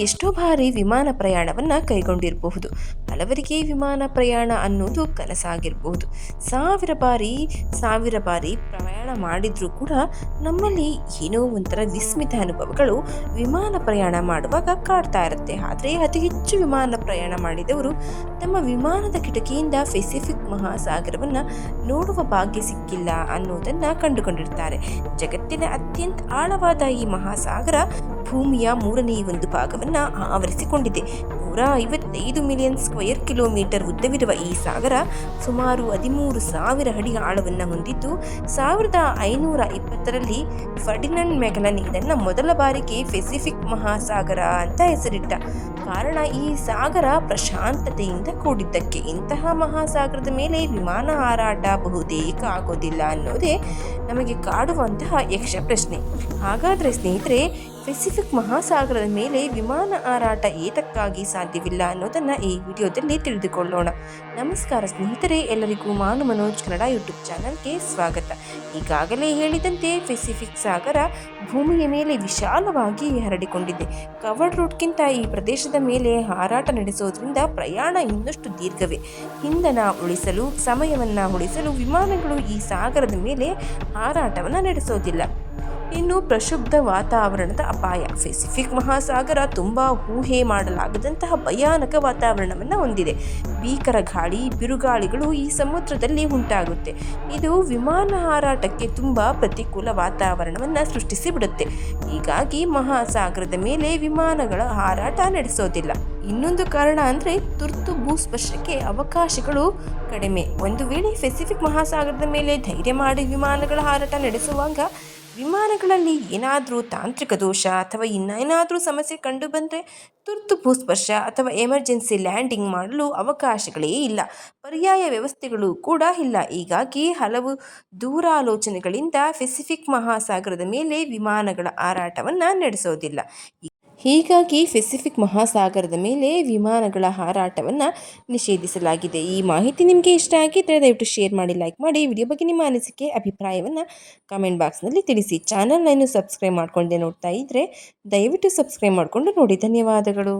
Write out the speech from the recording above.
ಎಷ್ಟೋ ಬಾರಿ ವಿಮಾನ ಪ್ರಯಾಣವನ್ನು ಕೈಗೊಂಡಿರಬಹುದು. ಹಲವರಿಗೆ ವಿಮಾನ ಪ್ರಯಾಣ ಅನ್ನೋದು ಕನಸಾಗಿರಬಹುದು. ಸಾವಿರ ಬಾರಿ ಸಾವಿರ ಬಾರಿ ಪ್ರಯಾಣ ಮಾಡಿದರೂ ಕೂಡ ನಮ್ಮಲ್ಲಿ ಏನೋ ಒಂಥರ ವಿಸ್ಮಿತ ಅನುಭವಗಳು ವಿಮಾನ ಪ್ರಯಾಣ ಮಾಡುವಾಗ ಕಾಡ್ತಾ ಇರುತ್ತೆ. ಆದರೆ ಅತಿ ಹೆಚ್ಚು ವಿಮಾನ ಪ್ರಯಾಣ ಮಾಡಿದವರು ತಮ್ಮ ವಿಮಾನದ ಕಿಟಕಿಯಿಂದ ಪೆಸಿಫಿಕ್ ಮಹಾಸಾಗರವನ್ನು ನೋಡುವ ಭಾಗ್ಯ ಸಿಕ್ಕಿಲ್ಲ ಅನ್ನೋದನ್ನು ಕಂಡುಕೊಂಡಿರ್ತಾರೆ. ಜಗತ್ತಿನ ಅತ್ಯಂತ ಆಳವಾದ ಈ ಮಹಾಸಾಗರ ಭೂಮಿಯ ಮೂರನೇ ಒಂದು ಭಾಗವನ್ನು ಆವರಿಸಿಕೊಂಡಿದೆ. ನೂರ ಐವತ್ತೈದು ಮಿಲಿಯನ್ ಸ್ಕ್ವೇರ್ ಕಿಲೋಮೀಟರ್ ಉದ್ದವಿರುವ ಈ ಸಾಗರ ಸುಮಾರು ಹದಿಮೂರು ಸಾವಿರ ಅಡಿ ಆಳವನ್ನು ಹೊಂದಿದ್ದು, ಸಾವಿರದ ಐನೂರ ಇಪ್ಪತ್ತರಲ್ಲಿ ಫರ್ಡಿನಂಡ್ ಮೆಗಲನ್ ಇದನ್ನು ಮೊದಲ ಬಾರಿಗೆ ಪೆಸಿಫಿಕ್ ಮಹಾಸಾಗರ ಅಂತ ಹೆಸರಿಟ್ಟ. ಕಾರಣ ಈ ಸಾಗರ ಪ್ರಶಾಂತತೆಯಿಂದ ಕೂಡಿದ್ದಕ್ಕೆ ಇಂತಹ ಮಹಾಸಾಗರದ ಮೇಲೆ ವಿಮಾನ ಹಾರಾಟ ಬಹುತೇಕ ಆಗೋದಿಲ್ಲ ಅನ್ನೋದೇ ನಮಗೆ ಕಾಡುವಂತಹ ಯಕ್ಷ ಪ್ರಶ್ನೆ. ಹಾಗಾದರೆ ಸ್ನೇಹಿತರೆ ಪೆಸಿಫಿಕ್ ಮಹಾಸಾಗರದ ಮೇಲೆ ವಿಮಾನ ಹಾರಾಟ ಏತಕ್ಕಾಗಿ ಸಾಧ್ಯವಿಲ್ಲ ಅನ್ನೋದನ್ನು ಈ ವಿಡಿಯೋದಲ್ಲಿ ತಿಳಿದುಕೊಳ್ಳೋಣ. ನಮಸ್ಕಾರ ಸ್ನೇಹಿತರೆ, ಎಲ್ಲರಿಗೂ ಮಾನು ಮನೋಜ್ ಕನ್ನಡ ಯೂಟ್ಯೂಬ್ ಚಾನಲ್ಗೆ ಸ್ವಾಗತ. ಈಗಾಗಲೇ ಹೇಳಿದಂತೆ ಪೆಸಿಫಿಕ್ ಸಾಗರ ಭೂಮಿಯ ಮೇಲೆ ವಿಶಾಲವಾಗಿ ಹರಡಿಕೊಂಡಿದೆ. ಕವರ್ಡ್ ರೂಟ್ಗಿಂತ ಈ ಪ್ರದೇಶದ ಮೇಲೆ ಹಾರಾಟ ನಡೆಸೋದ್ರಿಂದ ಪ್ರಯಾಣ ಇನ್ನಷ್ಟು ದೀರ್ಘವೇ. ಇಂಧನ ಉಳಿಸಲು, ಸಮಯವನ್ನು ಉಳಿಸಲು ವಿಮಾನಗಳು ಈ ಸಾಗರದ ಮೇಲೆ ಹಾರಾಟವನ್ನು ನಡೆಸೋದಿಲ್ಲ. ಇನ್ನು ಪ್ರಕ್ಷುಬ್ಧ ವಾತಾವರಣದ ಅಪಾಯ. ಪೆಸಿಫಿಕ್ ಮಹಾಸಾಗರ ತುಂಬ ಊಹೆ ಮಾಡಲಾಗದಂತಹ ಭಯಾನಕ ವಾತಾವರಣವನ್ನು ಹೊಂದಿದೆ. ಭೀಕರ ಗಾಳಿ, ಬಿರುಗಾಳಿಗಳು ಈ ಸಮುದ್ರದಲ್ಲಿ ಉಂಟಾಗುತ್ತೆ. ಇದು ವಿಮಾನ ಹಾರಾಟಕ್ಕೆ ತುಂಬ ಪ್ರತಿಕೂಲ ವಾತಾವರಣವನ್ನು ಸೃಷ್ಟಿಸಿಬಿಡುತ್ತೆ ಹೀಗಾಗಿ ಮಹಾಸಾಗರದ ಮೇಲೆ ವಿಮಾನಗಳ ಹಾರಾಟ ನಡೆಸೋದಿಲ್ಲ. ಇನ್ನೊಂದು ಕಾರಣ ಅಂದರೆ ತುರ್ತು ಭೂಸ್ಪರ್ಶಕ್ಕೆ ಅವಕಾಶಗಳು ಕಡಿಮೆ. ಒಂದು ವೇಳೆ ಪೆಸಿಫಿಕ್ ಮಹಾಸಾಗರದ ಮೇಲೆ ಧೈರ್ಯ ಮಾಡಿ ವಿಮಾನಗಳ ಹಾರಾಟ ನಡೆಸುವಾಗ ವಿಮಾನಗಳಲ್ಲಿ ಏನಾದರೂ ತಾಂತ್ರಿಕ ದೋಷ ಅಥವಾ ಇನ್ನೇನಾದರೂ ಸಮಸ್ಯೆ ಕಂಡು ಬಂದರೆ ತುರ್ತು ಭೂಸ್ಪರ್ಶ ಅಥವಾ ಎಮರ್ಜೆನ್ಸಿ ಲ್ಯಾಂಡಿಂಗ್ ಮಾಡಲು ಅವಕಾಶಗಳೇ ಇಲ್ಲ. ಪರ್ಯಾಯ ವ್ಯವಸ್ಥೆಗಳು ಕೂಡ ಇಲ್ಲ. ಹೀಗಾಗಿ ಹಲವು ದೂರಾಲೋಚನೆಗಳಿಂದ ಪೆಸಿಫಿಕ್ ಮಹಾಸಾಗರದ ಮೇಲೆ ವಿಮಾನಗಳ ಹಾರಾಟವನ್ನು ನಡೆಸೋದಿಲ್ಲ. ಹೀಗಾಗಿ ಪೆಸಿಫಿಕ್ ಮಹಾಸಾಗರದ ಮೇಲೆ ವಿಮಾನಗಳ ಹಾರಾಟವನ್ನು ನಿಷೇಧಿಸಲಾಗಿದೆ. ಈ ಮಾಹಿತಿ ನಿಮಗೆ ಇಷ್ಟ ಆಗಿದ್ದರೆ ದಯವಿಟ್ಟು ಶೇರ್ ಮಾಡಿ ಲೈಕ್ ಮಾಡಿ. ವಿಡಿಯೋ ಬಗ್ಗೆ ನಿಮ್ಮ ಅನಿಸಿಕೆ, ಅಭಿಪ್ರಾಯವನ್ನು ಕಮೆಂಟ್ ಬಾಕ್ಸ್ನಲ್ಲಿ ತಿಳಿಸಿ. ಚಾನಲ್ನ ಇನ್ನೂ ಸಬ್ಸ್ಕ್ರೈಬ್ ಮಾಡ್ಕೊಂಡೆ ನೋಡ್ತಾ ಇದ್ದರೆ ದಯವಿಟ್ಟು ಸಬ್ಸ್ಕ್ರೈಬ್ ಮಾಡಿಕೊಂಡು ನೋಡಿ. ಧನ್ಯವಾದಗಳು.